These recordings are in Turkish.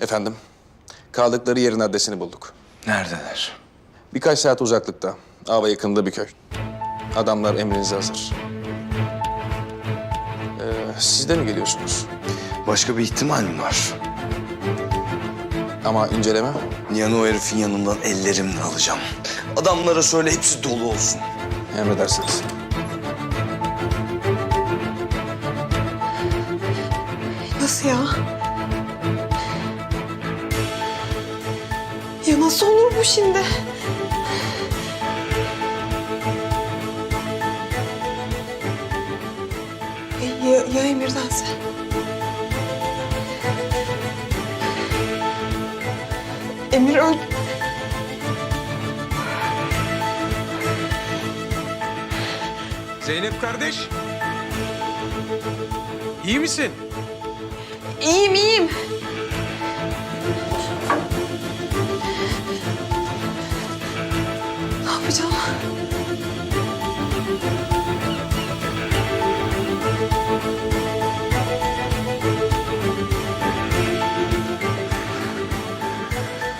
Efendim, kaldıkları yerin adresini bulduk. Neredeler? Birkaç saat uzaklıkta, Ava yakınında bir köy. Adamlar emrinize hazır. Ee, siz de mi geliyorsunuz? Başka bir ihtimal mi var? Ama inceleme? Nihan'ı o herifin yanından ellerimle alacağım. Adamlara söyle hepsi dolu olsun. Emredersiniz. Nasıl ya? Ya nasıl olur bu şimdi? E, Ya, ya Emir'dense? Emir öldü. Zeynep kardeş. İyi misin? İyiyim iyiyim. Ne yapacağım?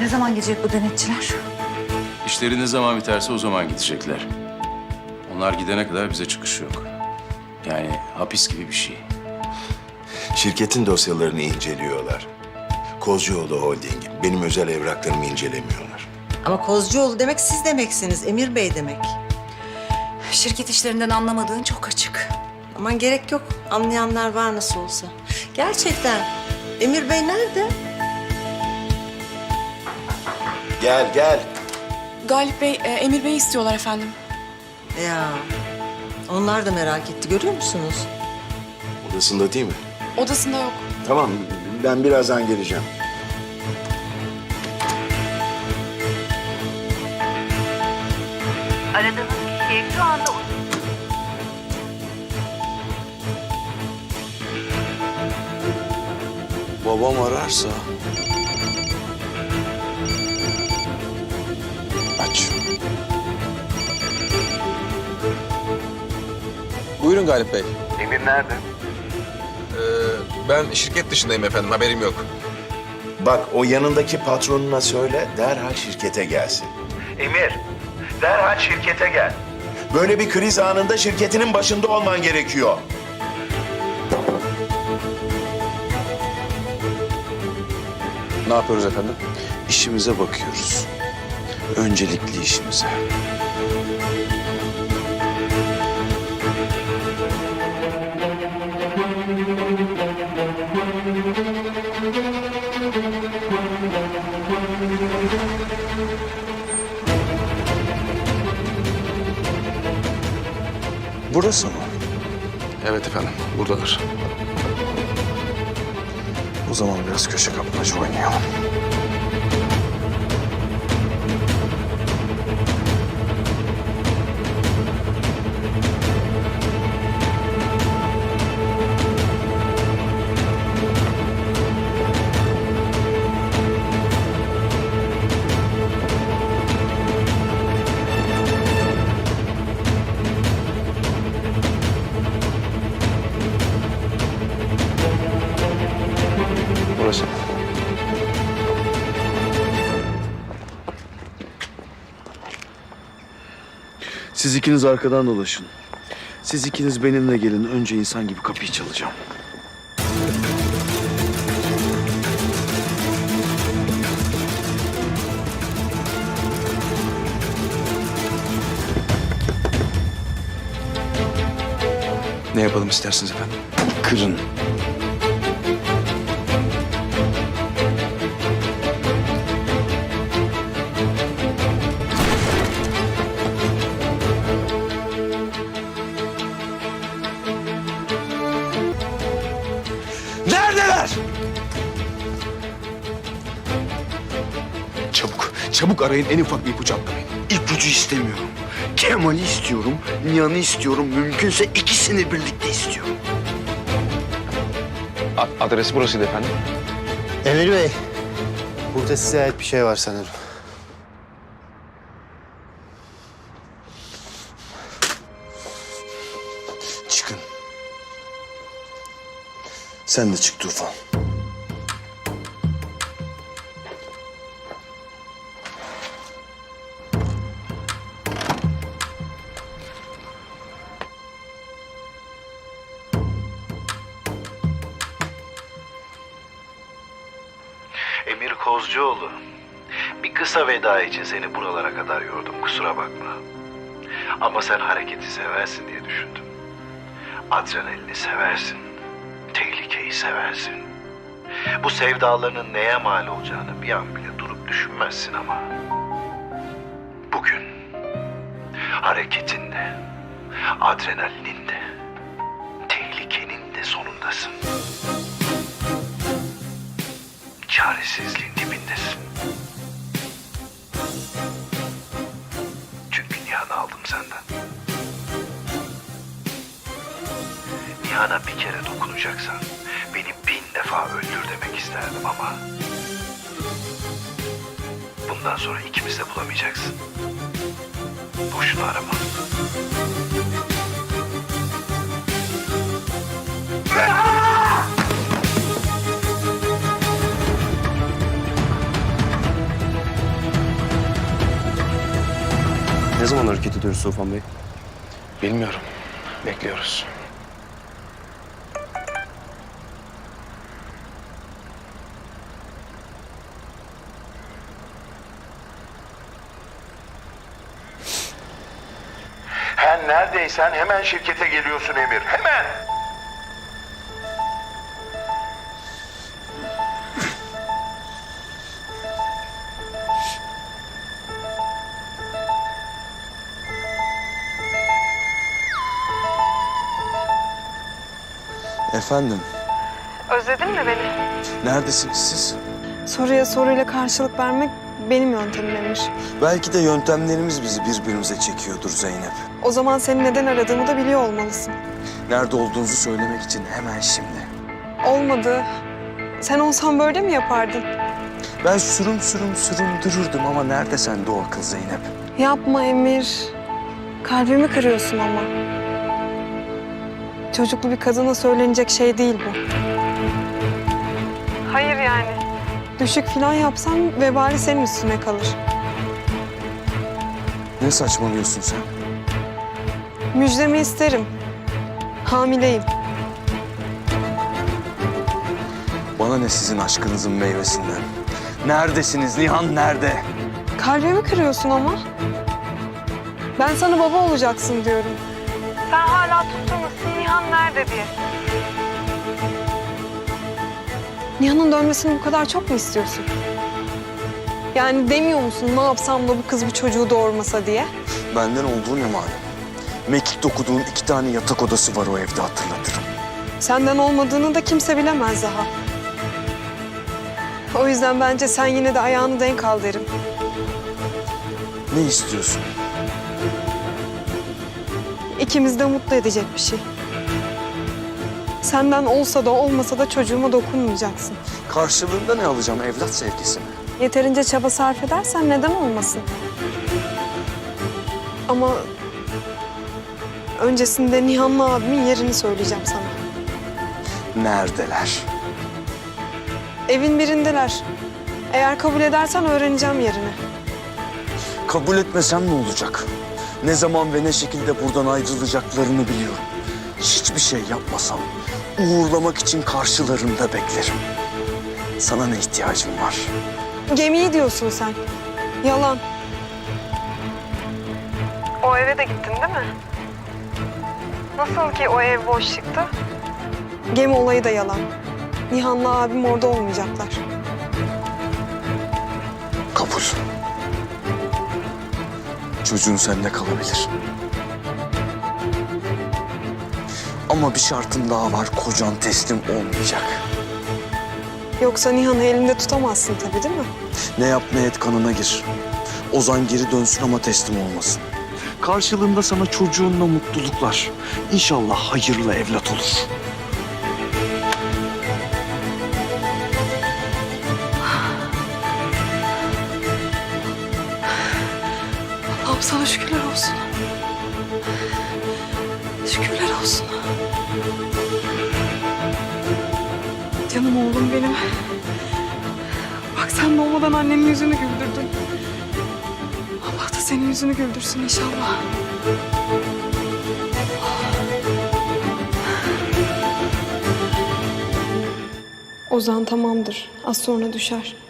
Ne zaman gelecek bu denetçiler? İşleri ne zaman biterse o zaman gidecekler. Onlar gidene kadar bize çıkış yok. Yani hapis gibi bir şey. Şirketin dosyalarını inceliyorlar. Kozcuoğlu Holding. Benim özel evraklarımı incelemiyorlar. Ama Kozcuoğlu demek siz demeksiniz, Emir Bey demek. Şirket işlerinden anlamadığın çok açık. Aman gerek yok, anlayanlar var nasıl olsa. Gerçekten, Emir Bey nerede? Gel gel. Galip Bey, e, Emir Bey istiyorlar efendim. Ya, onlar da merak etti, görüyor musunuz? Odasında değil mi? Odasında yok. Tamam ben birazdan geleceğim. Aradığınız kişiye şu anda Babam ararsa... Buyurun Galip Bey. Emir nerede? Ee, ben şirket dışındayım efendim, haberim yok. Bak o yanındaki patronuna söyle derhal şirkete gelsin. Emir, derhal şirkete gel. Böyle bir kriz anında şirketinin başında olman gerekiyor. Ne yapıyoruz efendim? işimize bakıyoruz. Öncelikli işimize. Buradalar. O zaman biraz köşe kapmaca oynayalım. Siz ikiniz arkadan dolaşın. Siz ikiniz benimle gelin. Önce insan gibi kapıyı çalacağım. Ne yapalım istersiniz efendim? Kırın. Neredeler? Çabuk, çabuk arayın en ufak bir ipucu atlamayın. İpucu istemiyorum. Kemal'i istiyorum, Nihan'ı istiyorum. Mümkünse ikisini birlikte istiyorum. A- adres burasıydı efendim. Emir Bey, burada size ait bir şey var sanırım. Sen de çık Tufan. Emir Kozcuoğlu. Bir kısa veda için seni buralara kadar yordum kusura bakma. Ama sen hareketi seversin diye düşündüm. Adrenalini seversin. Seversin. Bu sevdalarının neye mal olacağını bir an bile durup düşünmezsin ama. Bugün hareketin de, adrenalinin de, tehlikenin de sonundasın. Çaresizliğin dibindesin. Çünkü Nihan'ı aldım senden. Nihan'a bir kere dokunacaksan defa öldür demek isterdim ama... Bundan sonra ikimiz de bulamayacaksın. Boşuna arama. Ne zaman hareket ediyoruz Tufan Bey? Bilmiyorum. Bekliyoruz. Neredeysen hemen şirkete geliyorsun Emir. Hemen. Efendim, Özledin mi beni? neredesiniz siz? Soruya soruyla karşılık vermek benim yöntemim Emir. Belki de yöntemlerimiz bizi birbirimize çekiyordur Zeynep. O zaman seni neden aradığımı da biliyor olmalısın. Nerede olduğunuzu söylemek için hemen şimdi. Olmadı. Sen olsan böyle mi yapardın? Ben sürüm sürüm süründürürdüm ama nerede sende o akıl Zeynep? Yapma Emir. Kalbimi kırıyorsun ama. Çocuklu bir kadına söylenecek şey değil bu. Hayır yani. Düşük falan yapsam vebali senin üstüne kalır. Ne saçmalıyorsun sen? Müjdemi isterim. Hamileyim. Bana ne sizin aşkınızın meyvesinden? Neredesiniz? Nihan nerede? Kalbimi kırıyorsun ama. Ben sana baba olacaksın diyorum. Sen hala tutturmuşsun Nihan nerede diye. Nihan'ın dönmesini bu kadar çok mu istiyorsun? Yani demiyor musun ne yapsam da bu kız bu çocuğu doğurmasa diye? Benden olduğu ne malum? Mekik dokuduğun iki tane yatak odası var o evde hatırlatırım. Senden olmadığını da kimse bilemez daha. O yüzden bence sen yine de ayağını denk al derim. Ne istiyorsun? İkimizi de mutlu edecek bir şey. Senden olsa da olmasa da çocuğuma dokunmayacaksın. Karşılığında ne alacağım? Evlat sevgisi mi? Yeterince çaba sarf edersen neden olmasın? Ama öncesinde Nihan'la abimin yerini söyleyeceğim sana. Neredeler? Evin birindeler. Eğer kabul edersen öğreneceğim yerini. Kabul etmesem ne olacak? Ne zaman ve ne şekilde buradan ayrılacaklarını biliyorum. Hiçbir şey yapmasam uğurlamak için karşılarında beklerim. Sana ne ihtiyacım var? Gemiyi diyorsun sen. Yalan. O eve de gittin değil mi? Nasıl ki o ev boş çıktı? Gemi olayı da yalan. Nihan'la abim orada olmayacaklar. Kabul. Çocuğun sende kalabilir. Ama bir şartım daha var. Kocan teslim olmayacak. Yoksa Nihan'ı elinde tutamazsın tabii değil mi? Ne yap ne et kanına gir. Ozan geri dönsün ama teslim olmasın. Karşılığında sana çocuğunla mutluluklar. İnşallah hayırlı evlat olur. Allah'ım sana şükürler olsun. Şükürler olsun. Canım oğlum benim. Bak sen doğmadan annenin yüzünü güldürdün. Allah da senin yüzünü güldürsün inşallah. Ozan tamamdır. Az sonra düşer.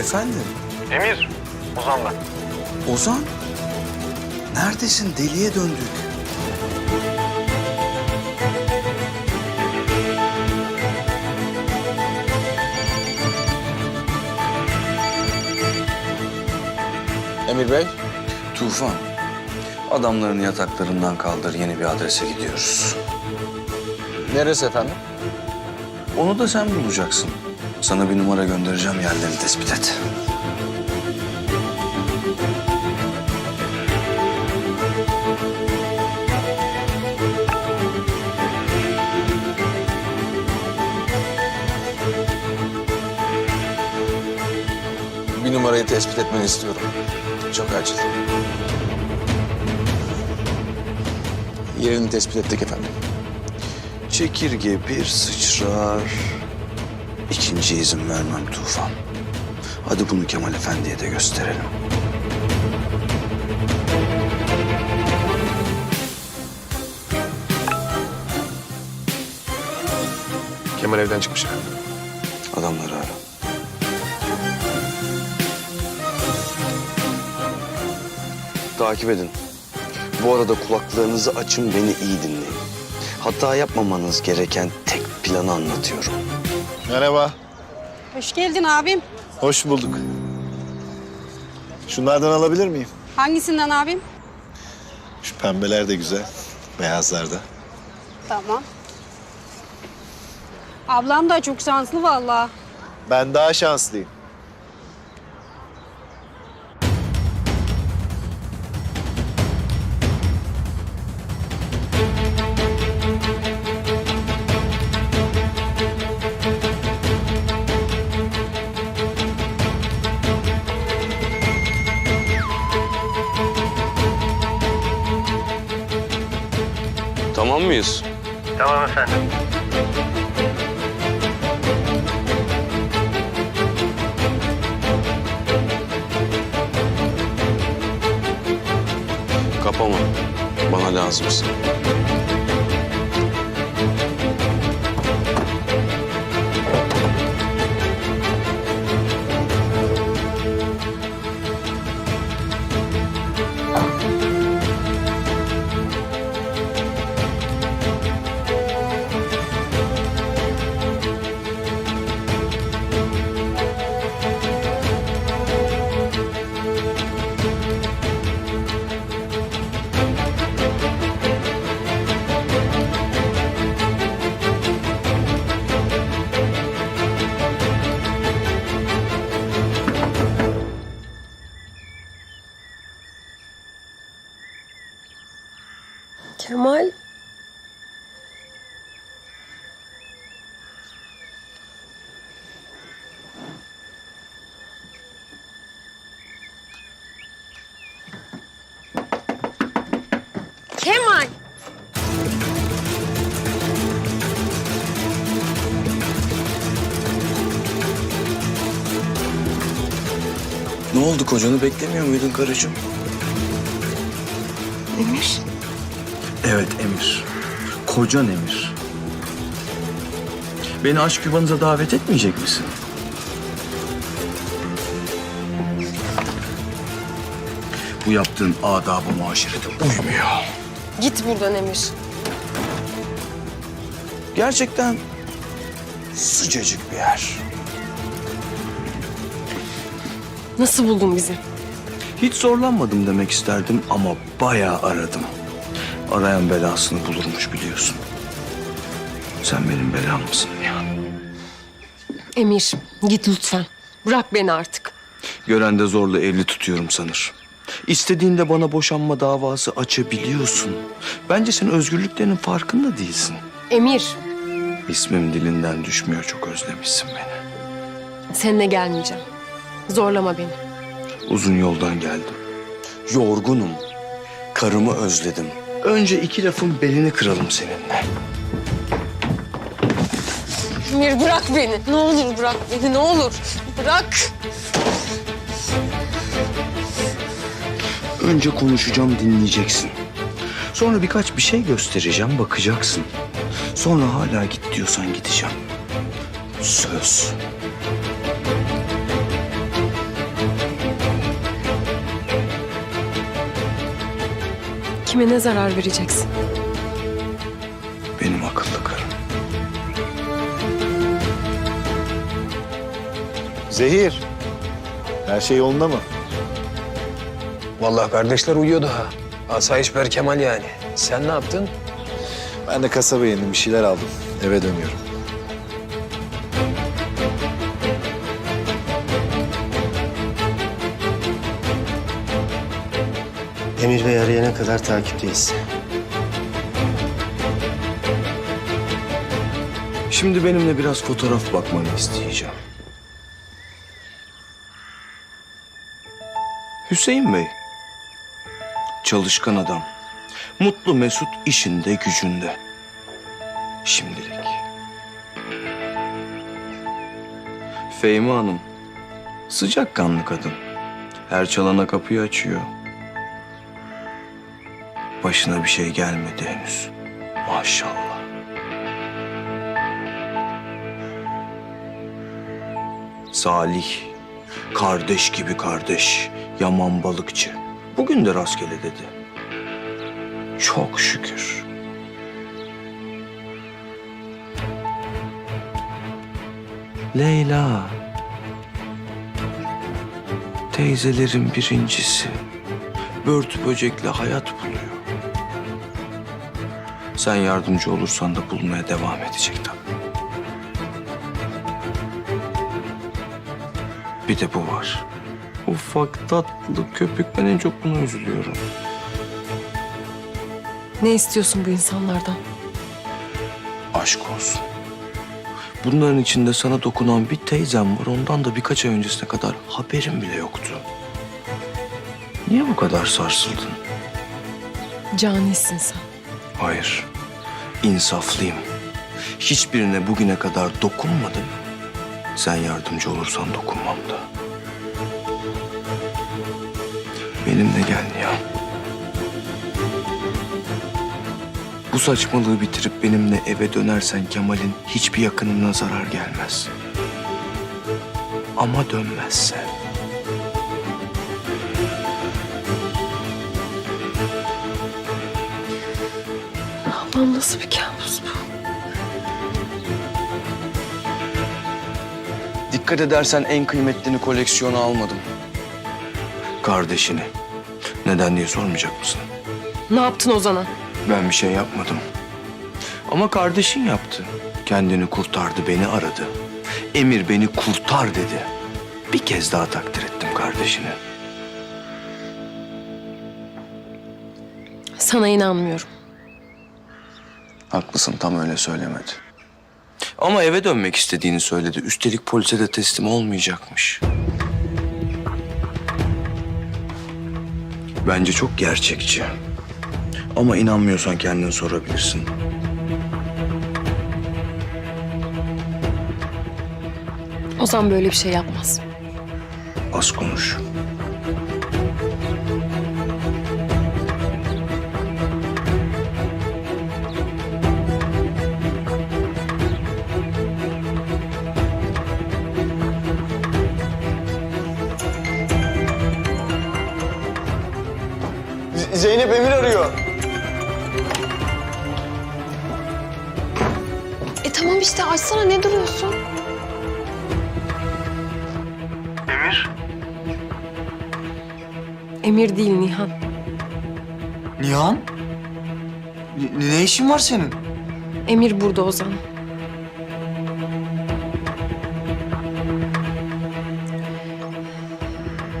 Efendim? Emir, Ozan ben. Ozan? Neredesin? Deliye döndük. Emir Bey. Tufan, adamların yataklarından kaldır. Yeni bir adrese gidiyoruz. Neresi efendim? Onu da sen bulacaksın. Sana bir numara göndereceğim yerlerini tespit et. Bir numarayı tespit etmeni istiyorum. Çok acil. Yerini tespit ettik efendim. Çekirge bir sıçrar. İkinci izin vermem Tufan. Hadi bunu Kemal Efendi'ye de gösterelim. Kemal evden çıkmış efendim. Adamları ara. Takip edin. Bu arada kulaklarınızı açın beni iyi dinleyin. Hata yapmamanız gereken tek planı anlatıyorum. Merhaba. Hoş geldin abim. Hoş bulduk. Şunlardan alabilir miyim? Hangisinden abim? Şu pembeler de güzel. Beyazlar da. Tamam. Ablam da çok şanslı vallahi. Ben daha şanslıyım. Tamam kocanı beklemiyor muydun karıcığım? Emir. Evet Emir. Kocan Emir. Beni aşk yuvanıza davet etmeyecek misin? Bu yaptığın adab-ı muaşerete uymuyor. Git buradan Emir. Gerçekten sıcacık bir yer. Nasıl buldun bizi? Hiç zorlanmadım demek isterdim ama bayağı aradım. Arayan belasını bulurmuş biliyorsun. Sen benim belamsın Nihan. Emir git lütfen. Bırak beni artık. Gören de zorla evli tutuyorum sanır. İstediğinde bana boşanma davası açabiliyorsun. Bence sen özgürlüklerinin farkında değilsin. Emir İsmim dilinden düşmüyor çok özlemişsin beni. seninle gelmeyeceğim. Zorlama beni. Uzun yoldan geldim. Yorgunum. Karımı özledim. Önce iki lafın belini kıralım seninle. Emir bırak beni. Ne olur bırak beni ne olur. Bırak. Önce konuşacağım, dinleyeceksin. Sonra birkaç bir şey göstereceğim, bakacaksın. Sonra hala git diyorsan gideceğim. Söz. Kime ne zarar vereceksin? Benim akıllı karım. Zehir. Her şey yolunda mı? Vallahi kardeşler uyuyordu ha. Asayiş Berkemal yani. Sen ne yaptın? Ben de kasabaya indim bir şeyler aldım. Eve dönüyorum. Emir Bey arayana kadar takipteyiz. Şimdi benimle biraz fotoğraf bakmanı isteyeceğim. Hüseyin Bey. Çalışkan adam. Mutlu mesut işinde gücünde. Şimdilik. Fehmi Hanım. Sıcakkanlı kadın. Her çalana kapıyı açıyor. Başına bir şey gelmedi henüz. Maşallah. Salih, kardeş gibi kardeş, yaman balıkçı. Bugün de rastgele dedi. Çok şükür. Leyla. Teyzelerin birincisi. Börtü böcekle hayat. Sen yardımcı olursan da bulmaya devam edecek tabii. Bir de bu var. Ufak tatlı köpük. Ben en çok buna üzülüyorum. Ne istiyorsun bu insanlardan? Aşk olsun. Bunların içinde sana dokunan bir teyzem var. Ondan da birkaç ay öncesine kadar haberim bile yoktu. Niye bu kadar sarsıldın? Canisin sen. Hayır. İnsaflıyım. Hiçbirine bugüne kadar dokunmadım. Sen yardımcı olursan dokunmam da. Benimle gel Nihan. Bu saçmalığı bitirip benimle eve dönersen Kemal'in hiçbir yakınına zarar gelmez. Ama dönmezsen... Dikkat edersen en kıymetlini koleksiyona almadım. Kardeşini. Neden diye sormayacak mısın? Ne yaptın Ozan'a? Ben bir şey yapmadım. Ama kardeşin yaptı. Kendini kurtardı, beni aradı. Emir beni kurtar dedi. Bir kez daha takdir ettim kardeşini. Sana inanmıyorum. Haklısın, tam öyle söylemedi. Ama eve dönmek istediğini söyledi. Üstelik polise de teslim olmayacakmış. Bence çok gerçekçi. Ama inanmıyorsan kendin sorabilirsin. Ozan böyle bir şey yapmaz. Az konuş. Zeynep Emir arıyor. E tamam işte açsana ne duruyorsun? Emir? Emir değil Nihan. Nihan? Ne, ne işin var senin? Emir burada Ozan.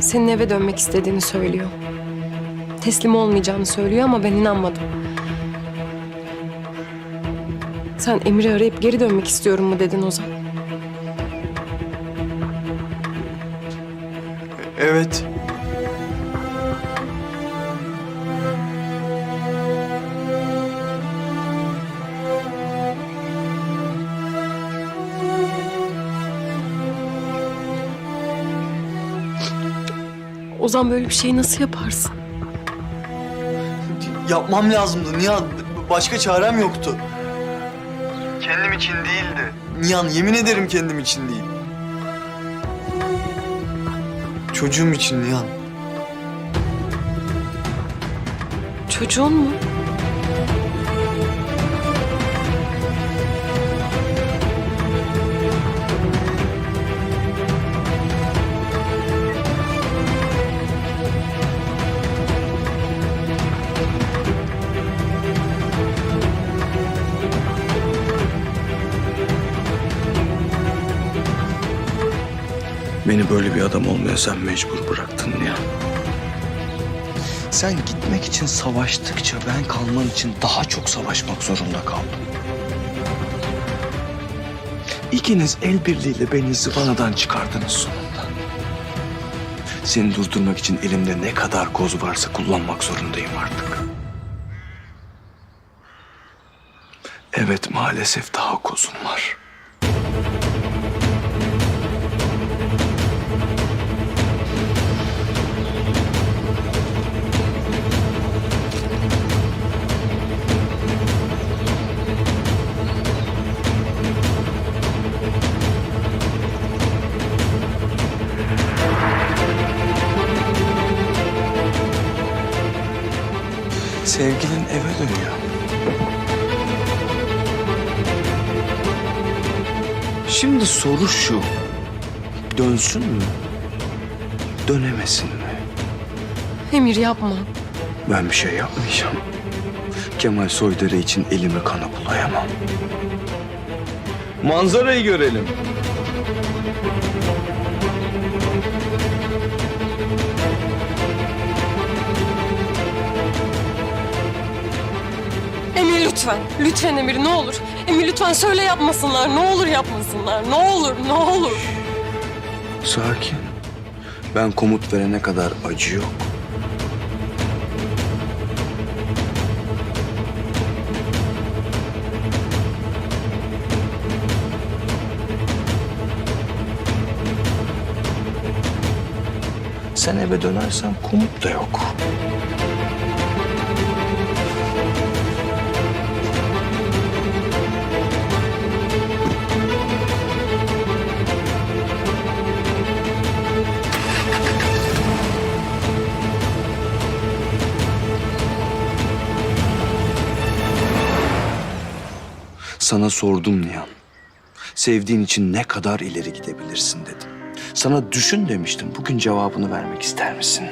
Senin eve dönmek istediğini söylüyor teslim olmayacağını söylüyor ama ben inanmadım. Sen Emir'i arayıp geri dönmek istiyorum mu dedin Ozan? Evet. Ozan böyle bir şeyi nasıl yaparsın? Yapmam lazımdı Nihan. Başka çarem yoktu. Kendim için değildi. Nihan yemin ederim kendim için değil. Çocuğum için Nihan. Çocuğun mu? Beni böyle bir adam olmaya sen mecbur bıraktın ya. Sen gitmek için savaştıkça ben kalman için daha çok savaşmak zorunda kaldım. İkiniz el birliğiyle beni zıvanadan çıkardınız sonunda. Seni durdurmak için elimde ne kadar koz varsa kullanmak zorundayım artık. Evet maalesef daha kozum var. Sevgilin eve dönüyor. Şimdi soru şu. Dönsün mü? Dönemesin mi? Emir yapma. Ben bir şey yapmayacağım. Kemal Soydere için elime kana bulayamam. Manzarayı görelim. Emir lütfen. Lütfen Emir ne olur. Emir lütfen söyle yapmasınlar. Ne olur yapmasınlar. Ne olur ne olur. Sakin. Ben komut verene kadar acı yok. Sen eve dönersen komut da yok. Sana sordum Nihan. Sevdiğin için ne kadar ileri gidebilirsin dedim. Sana düşün demiştim. Bugün cevabını vermek ister misin?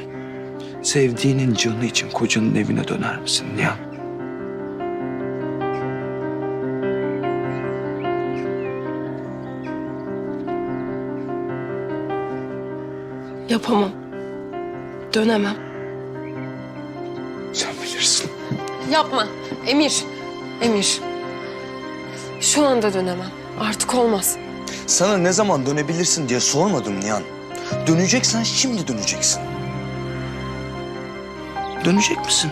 Sevdiğinin canı için kocanın evine döner misin Nihan? Yapamam. Dönemem. Sen bilirsin. Yapma. Emir. Emir. Şu anda dönemem. Artık olmaz. Sana ne zaman dönebilirsin diye sormadım Nihan. Döneceksen şimdi döneceksin. Dönecek misin?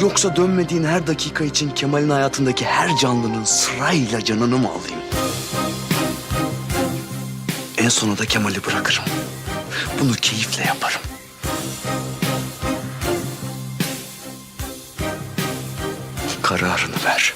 Yoksa dönmediğin her dakika için Kemal'in hayatındaki her canlının sırayla canını mı alayım? En sonunda Kemal'i bırakırım. Bunu keyifle yaparım. Kararını ver.